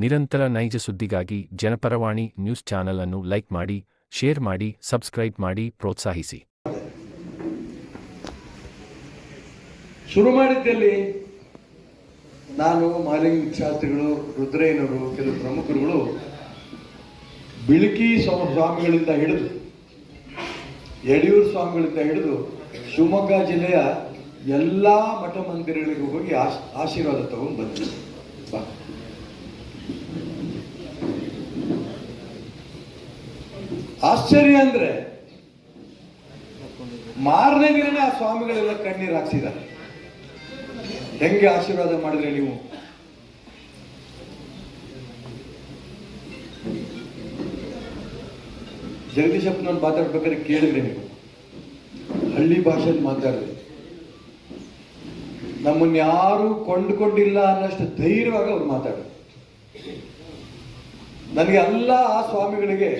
ನಿರಂತರ ನೈಜ ಸುದ್ದಿಗಾಗಿ ಜನಪರವಾಣಿ ನ್ಯೂಸ್ ಚಾನೆಲ್ ಅನ್ನು ಲೈಕ್ ಮಾಡಿ, ಶೇರ್ ಮಾಡಿ, ಸಬ್ಸ್ಕ್ರೈಬ್ ಮಾಡಿ ಪ್ರೋತ್ಸಾಹಿಸಿ. ಶುರು ಮಾಡಿದ್ದಲ್ಲಿ ನಾನು ಮಾಲಿಂಗ ಶಾಸ್ತ್ರಿಗಳು ರುದ್ರಯ್ಯನವರು, ಕೆಲವು ಪ್ರಮುಖರುಗಳು ಬಿಳಕಿ ಸ್ವ- ಸ್ವಾಮಿಗಳಿಂದ ಹಿಡಿದು, ಯಡಿಯೂರು ಸ್ವಾಮಿಗಳಿಂದ ಹಿಡಿದು ಶಿವಮೊಗ್ಗ ಜಿಲ್ಲೆಯ ಎಲ್ಲ ಮಠ ಮಂದಿರಗಳಿಗೂ ಹೋಗಿ ಆಶ್- ಆಶೀರ್ವಾದ ತಗೊಂಡು ಬಂದ್ರು ಬಾ ಆಶ್ಚರ್ಯ ಅಂದ್ರೆ ಮಾರನೇ ದಿನನೇ ಆ ಸ್ವಾಮಿಗಳೆಲ್ಲ ಕಣ್ಣೀರು ಹಾಕ್ಸಿದ ಹೆಂಗೆ ಆಶೀರ್ವಾದ ಮಾಡಿದ್ರೆ ನೀವು? ಜಗದೀಶಪ್ಪನವ್ರು ಮಾತಾಡ್ಬೇಕಾದ್ರೆ ಕೇಳಿದ್ರೆ ನೀವು. ಹಳ್ಳಿ ಭಾಷೆಯಲ್ಲಿ ಮಾತಾಡಿದ್ರೆ ನಮ್ಮನ್ನ ಯಾರು ಕೊಂಡುಕೊಂಡಿಲ್ಲ ಅನ್ನೋಷ್ಟು ಧೈರ್ಯವಾಗಿ ಅವ್ರು ಮಾತಾಡ ನನಗೆ ಎಲ್ಲ ಆ ಸ್ವಾಮಿಗಳಿಗೆ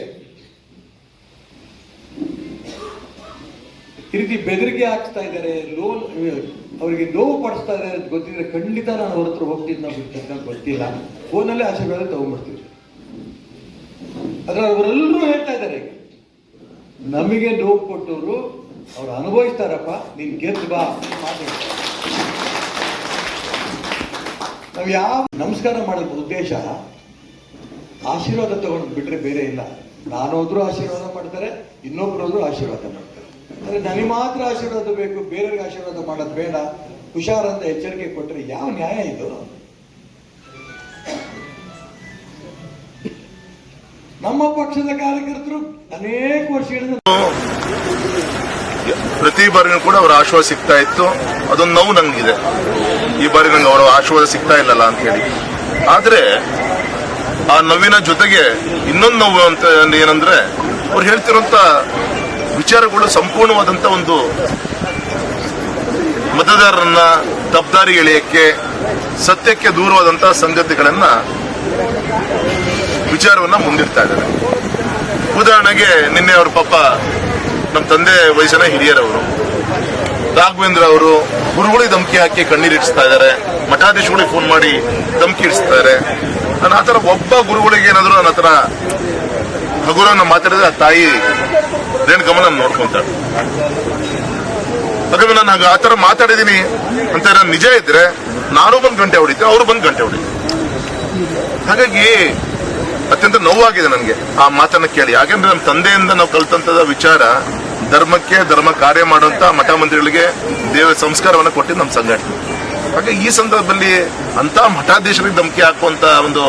ಈ ರೀತಿ ಬೆದರಿಕೆ ಹಾಕ್ತಾ ಇದ್ದಾರೆ ಲೋನ್ ಅವರಿಗೆ ನೋವು ಪಡಿಸ್ತಾ ಇದ್ದಾರೆ ಅಂತ ಗೊತ್ತಿದ್ರೆ ಖಂಡಿತ ನಾನು ಅವ್ರ ಹತ್ರ ಹೋಗ್ತಿದ್ದ ಬಿಡ್ತಿದ್ದ ಗೊತ್ತಿಲ್ಲ. ಫೋನಲ್ಲೇ ಆಶೀರ್ವಾದ ತಗೊಂಡ್ಬಿಡ್ತೀವಿ ಆದ್ರೆ ಅವರೆಲ್ಲರೂ ಹೇಳ್ತಾ ಇದ್ದಾರೆ, ನಮಗೆ ನೋವು ಕೊಟ್ಟವರು ಅವ್ರು ಅನುಭವಿಸ್ತಾರಪ್ಪ, ನೀನ್ ಗೆದ್ದು ಬಾ ನಾವು ಯಾವ ನಮಸ್ಕಾರ ಮಾಡೋದು ಉದ್ದೇಶ ಆಶೀರ್ವಾದ ತಗೊಂಡು ಬಿಟ್ರೆ ಬೇರೆ ಇಲ್ಲ. ನಾನು ಹೋದ್ರು ಆಶೀರ್ವಾದ ಮಾಡ್ತಾರೆ ಇನ್ನೊಬ್ರು ಆಶೀರ್ವಾದ ಮಾಡ್ತಾರೆ. ಅಂದ್ರೆ ನನಗೆ ಮಾತ್ರ ಆಶೀರ್ವಾದ ಬೇಕು, ಬೇರೆಯವ್ರಿಗೆ ಆಶೀರ್ವಾದ ಮಾಡೋದು ಬೇಡ. ಹುಷಾರ್ ಅಂತ ಎಚ್ಚರಿಕೆ ಕೊಟ್ಟರೆ ಯಾವ ನ್ಯಾಯ ಇದು? ನಮ್ಮ ಪಕ್ಷದ ಕಾರ್ಯಕರ್ತರು ಅನೇಕ ವರ್ಷಗಳಿಂದ ಪ್ರತಿ ಬಾರಿನೂ ಕೂಡ ಅವರ ಆಶ್ವಾಸ ಸಿಗ್ತಾ ಇತ್ತು. ಅದೊಂದು ನೋವು ನಂಗಿದೆ. ಈ ಬಾರಿ ನಂಗೆ ಅವರ ಆಶೀರ್ವಾದ ಸಿಗ್ತಾ ಇಲ್ಲಲ್ಲ ಅಂತ ಹೇಳಿ. ಆದ್ರೆ ಆ ನೋವಿನ ಜೊತೆಗೆ ಇನ್ನೊಂದು ನೋವು ಅಂತ ಏನಂದ್ರೆ ಅವ್ರು ಹೇಳ್ತಿರುವಂತ ವಿಚಾರಗಳು ಸಂಪೂರ್ಣವಾದಂತ ಒಂದು ಮತದಾರರನ್ನ ತಬ್ದಾರಿ ಎಳೆಯಕ್ಕೆ, ಸತ್ಯಕ್ಕೆ ದೂರವಾದಂತಹ ಸಂಗತಿಗಳನ್ನ ವಿಚಾರವನ್ನ ಮುಂದಿಡ್ತಾ ಇದ್ದಾರೆ. ಉದಾಹರಣೆಗೆ ನಿನ್ನೆ ಅವ್ರ ಪಾಪ ನಮ್ಮ ತಂದೆ ವಯಸ್ಸಿನ ಹಿರಿಯರವರು, ರಾಘವೇಂದ್ರ ಅವರು ಗುರುಗಳಿಗೆ ಧಮಕಿ ಹಾಕಿ ಕಣ್ಣೀರಿಡಿಸ್ತಾ ಇದ್ದಾರೆ, ಮಠಾಧೀಶಗಳಿಗೆ ಫೋನ್ ಮಾಡಿ ಧಮಕಿ ಇಡಿಸ್ತಾರೆ ನಾನು ಆತರ ಒಬ್ಬ ಗುರುಗಳಿಗೆ ಏನಾದರೂ ನನ್ನ ಹತ್ರ ಹಗುರನ್ನ ಮಾತಾಡಿದ್ರೆ ಆ ತಾಯಿ ರೇಣುಕಮ್ಮ ಗಮನ ನೋಡ್ಕೊಂತಾಳೆ ಹಾಗಾದ್ರೆ ನಾನು ಹಂಗ ಆತರ ಮಾತಾಡಿದೀನಿ ಅಂತ ನಿಜ ಇದ್ರೆ ನಾನು ಬಂದು ಗಂಟೆ ಹೊಡಿತೀನಿ ಅವರು ಬಂದು ಗಂಟೆ ಹೊಡಿತೀನಿ ಹಾಗಾಗಿ ಅತ್ಯಂತ ನೋವಾಗಿದೆ ನನಗೆ ಆ ಮಾತನ್ನ ಕೇಳಿ. ಯಾಕೆಂದ್ರೆ ನಮ್ಮ ತಂದೆಯಿಂದ ನಾವು ಕಲ್ತಂತದ ವಿಚಾರ ಧರ್ಮಕ್ಕೆ ಧರ್ಮ ಕಾರ್ಯ ಮಾಡುವಂತ ಮಠ ಮಂದಿರಗಳಿಗೆ ದೇವ ಸಂಸ್ಕಾರವನ್ನ ಕೊಟ್ಟಿದ್ದು ನಮ್ಮ ಸಂಘಟನೆ. ಹಾಗೆ ಈ ಸಂದರ್ಭದಲ್ಲಿ ಅಂತ ಮಠಾಧೀಶರಿಗೆ ಧಮಕಿ ಹಾಕುವಂತ ಒಂದು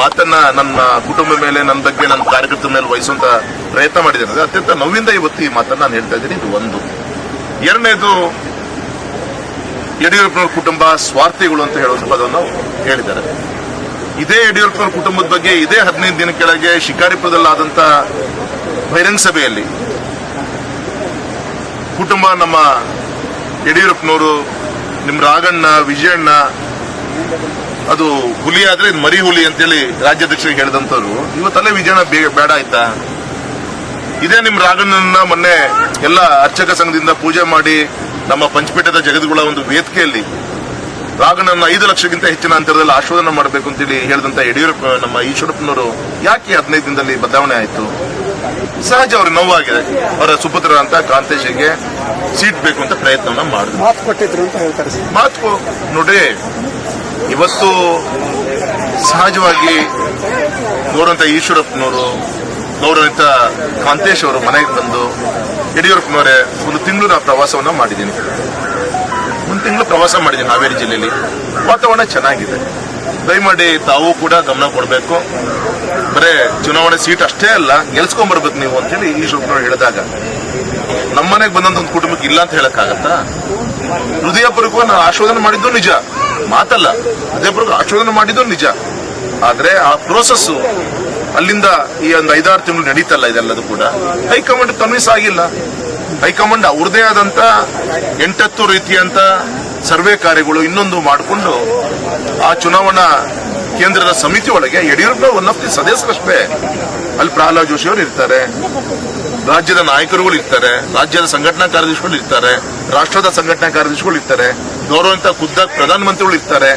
ಮಾತನ್ನ ನನ್ನ ಕುಟುಂಬ ಮೇಲೆ, ನನ್ನ ಬಗ್ಗೆ ನನ್ನ ಕಾರ್ಯಕರ್ತರ ಮೇಲೆ ವಹಿಸುವಂತ ಪ್ರಯತ್ನ ಮಾಡಿದ್ದೇನೆ. ಅತ್ಯಂತ ನೋವಿಂದ ಇವತ್ತು ಈ ಮಾತನ್ನ ನಾನು ಹೇಳ್ತಾ ಇದ್ದೀನಿ. ಇದು ಒಂದು. ಎರಡನೇದು, ಯಡಿಯೂರಪ್ಪನವ್ರ ಕುಟುಂಬ ಸ್ವಾರ್ಥಿಗಳು ಅಂತ ಹೇಳುವ ಪದವನ್ನು ಹೇಳಿದ್ದಾರೆ. ಇದೇ ಯಡಿಯೂರಪ್ಪನವ್ರ ಕುಟುಂಬದ ಬಗ್ಗೆ, ಇದೇ ಹದಿನೈದು ದಿನ ಕೆಳಗೆ ಶಿಕಾರಿಪುರದಲ್ಲಾದಂತ ಬಹಿರಂಗ ಸಭೆಯಲ್ಲಿ ಕುಟುಂಬ ನಮ್ಮ ಯಡಿಯೂರಪ್ಪನವರು ನಿಮ್ ರಾಗಣ್ಣ, ವಿಜಯಣ್ಣ ಅದು ಹುಲಿ ಆದ್ರೆ ಇದು ಮರಿ ಹುಲಿ ಅಂತೇಳಿ ರಾಜ್ಯಾಧ್ಯಕ್ಷರಿಗೆ ಹೇಳಿದಂತವ್ರು ಇವತ್ತಲ್ಲೇ ವಿಜಯನ ಬೇಡ ಆಯ್ತಾ? ಇದೇ ನಿಮ್ ರಾಗಣ್ಣನ ಮೊನ್ನೆ ಎಲ್ಲ ಅರ್ಚಕ ಸಂಘದಿಂದ ಪೂಜೆ ಮಾಡಿ ನಮ್ಮ ಪಂಚಪೀಠದ ಜಗದ್ಗುಳ ಒಂದು ವೇದಿಕೆಯಲ್ಲಿ ರಾಗಣ್ಣನ ಐದು ಲಕ್ಷಕ್ಕಿಂತ ಹೆಚ್ಚಿನ ಅಂತರದಲ್ಲಿ ಆಶೋಧನ ಮಾಡಬೇಕು ಅಂತೇಳಿ ಹೇಳಿದಂತ ಯಡಿಯೂರಪ್ಪ ನಮ್ಮ ಈಶ್ವರಪ್ಪನವರು ಯಾಕೆ ಹದಿನೈದು ದಿನದಲ್ಲಿ ಬದಲಾವಣೆ ಆಯಿತು? ಸಹಜ ಅವ್ರ ನೋವಾಗಿದೆ. ಅವರ ಸುಪುತ್ರ ಅಂತ ಕಾಂತೇಶಿಗೆ ಸೀಟ್ ಬೇಕು ಅಂತ ಪ್ರಯತ್ನವನ್ನ ಮಾಡಿದ್ರು. ಮಾತು ನೋಡ್ರಿ ಇವತ್ತು ಸಹಜವಾಗಿ ನೋಡುವಂಥ ಈಶ್ವರಪ್ಪನವರು ಗೌರವಿತ ಕಾಂತೇಶ್ ಅವರು ಮನೆಗೆ ಬಂದು ಯಡಿಯೂರಪ್ಪನವರೇ ಒಂದು ತಿಂಗಳು ನಾವು ಪ್ರವಾಸವನ್ನು ಮಾಡಿದ್ದೀನಿ. ಒಂದು ತಿಂಗಳು ಪ್ರವಾಸ ಮಾಡಿದ್ದೀನಿ ಹಾವೇರಿ ಜಿಲ್ಲೆಯಲ್ಲಿ. ವಾತಾವರಣ ಚೆನ್ನಾಗಿದೆ. ದಯಮಾಡಿ ತಾವು ಕೂಡ ಗಮನ ಕೊಡಬೇಕು. ಬರೇ ಚುನಾವಣೆ ಸೀಟ್ ಅಷ್ಟೇ ಅಲ್ಲ ಗೆಲ್ಸ್ಕೊಂಡ್ಬರ್ಬೇಕು ನೀವು ಅಂತೇಳಿ ಈಶ್ವರಪ್ಪನವರು ಹೇಳಿದಾಗ. ನಮ್ಮನೆಗೆ ಬಂದಂತ ಒಂದು ಕುಟುಂಬಕ್ಕೆ ಇಲ್ಲ ಅಂತ ಹೇಳಕ್ಕಾಗತ್ತಾ? ಹೃದಯಪೂರ್ವಕ ನಾನು ಆಶೋಧನೆ ಮಾಡಿದ್ದು ನಿಜ. ಮಾತಲ್ಲ, ಹೃದಯಪೂರ್ವಕ ಆಶೋಧನೆ ಮಾಡಿದ್ದು ನಿಜ. ಆದ್ರೆ ಆ ಪ್ರೋಸೆಸ್ ಅಲ್ಲಿಂದ ಈ ಒಂದು ಐದಾರು ತಿಂಗಳು ನಡೀತಲ್ಲ ಇದೆಲ್ಲದು ಕೂಡ. ಹೈಕಮಾಂಡ್ ಕನ್ವಿನ್ಸ್ ಆಗಿಲ್ಲ. ಹೈಕಮಾಂಡ್ ಅವ್ರದೇ ಆದಂತ ಎಂಟತ್ತು ರೀತಿಯಂತ ಸರ್ವೆ ಕಾರ್ಯಗಳು ಇನ್ನೊಂದು ಮಾಡಿಕೊಂಡು ಆ ಚುನಾವಣಾ ಕೇಂದ್ರದ ಸಮಿತಿ ಒಳಗೆ ಯಡಿಯೂರಪ್ಪ ಒನ್ ಆಫ್ ದಿ ಸದಸ್ಯರಷ್ಟೇ. ಅಲ್ಲಿ ಪ್ರಹ್ಲಾದ್ ಜೋಶಿ ಅವರು ಇರ್ತಾರೆ. ರಾಜ್ಯದ ನಾಯಕರುಗಳು ಇರ್ತಾರೆ. ರಾಜ್ಯದ ಸಂಘಟನಾ ಕಾರ್ಯದರ್ಶಿಗಳು ಇರ್ತಾರೆ. ರಾಷ್ಟ್ರದ ಸಂಘಟನಾ ಕಾರ್ಯದರ್ಶಿಗಳು ಇರ್ತಾರೆ. ಗೌರವಂತ ಖುದ್ದಾಗಿ ಪ್ರಧಾನಮಂತ್ರಿಗಳು ಇರ್ತಾರೆ.